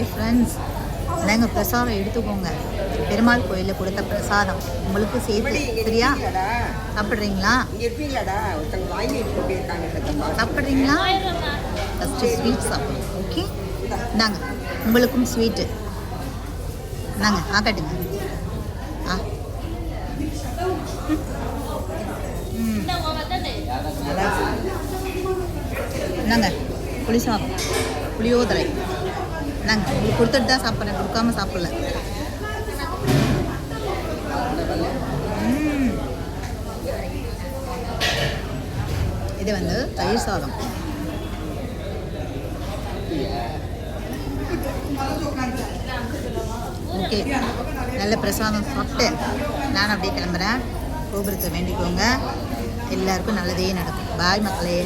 Hi friends இந்தாங்க பிரசாதம் எடுத்துக்கோங்க. பெருமாள் கோயிலில் கொடுத்த பிரசாதம். உங்களுக்கு சேர்த்து. சரியா? சாப்பிட்றீங்களா? சாப்பிட்றீங்களா? ஃபஸ்ட்டு ஸ்வீட் சாப்பிடுங்க ஓகே இந்தாங்க உங்களுக்கும் ஸ்வீட்டு இந்தாங்க ஆ காட்டுங்க. ஆ. ம் இந்தாங்க புளி சாதம் புளியோதரை. நாங்கள் உங்களுக்கு கொடுத்துட்டு தான் சாப்பிட்றேன். கொடுக்காம சாப்பிடல. இது வந்து தயிர் சாதம். ஓகே. நல்ல பிரசாதம் சாப்பிட்டு நான் அப்படியே கிளம்புறேன். கோபுரத்தை வேண்டிக்கோங்க. எல்லாருக்கும் நல்லதே நடக்கும். பாய் மக்களே.